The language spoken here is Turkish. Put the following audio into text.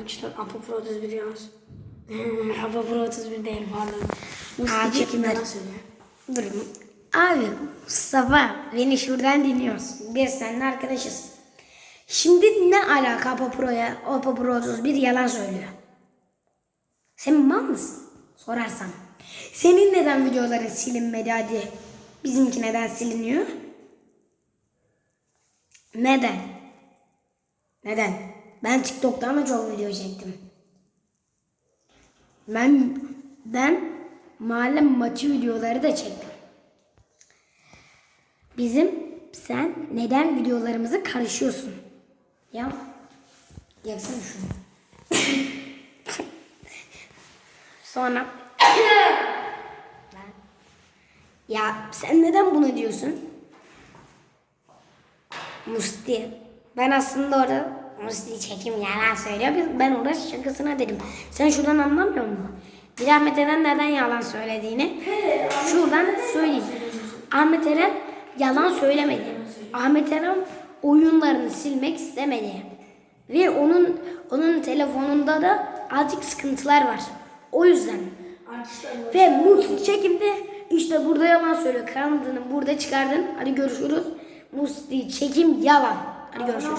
Arkadaşlar Apo Pro 31 yalnız. Apo Pro 31 değil pardon. Aa, Musti çekim çekimler. yalan söylüyor. Dur. Abi Mustafa beni şuradan dinliyorsun. Biz seninle arkadaşız. Şimdi ne alaka Oppo Pro'ya? Oppo Pro 31 yalan söylüyor. Sen mal mısın? Sorarsam. Senin neden videoların silinmedi hadi? Bizimki neden siliniyor? Neden? Neden? Ben TikTok'tan da çok video çektim. Ben ben mahalle maçı videoları da çektim. Bizim sen neden videolarımızı karışıyorsun? Ya yaksana şunu. Sonra Ben- ya sen neden bunu diyorsun? Musti. Ben aslında orada Musti çekim yalan söylüyor. Ben orada şakasına dedim. Sen şuradan anlamıyor musun? Bir Ahmet Eren neden yalan söylediğini şuradan söyleyeyim. Ahmet Eren yalan söylemedi. Ahmet Eren oyunlarını silmek istemedi. Ve onun onun telefonunda da azıcık sıkıntılar var. O yüzden. Ve Musti çekimde işte burada yalan söylüyor. Kanadını burada çıkardın. Hadi görüşürüz. Musti çekim yalan. Hadi görüşürüz.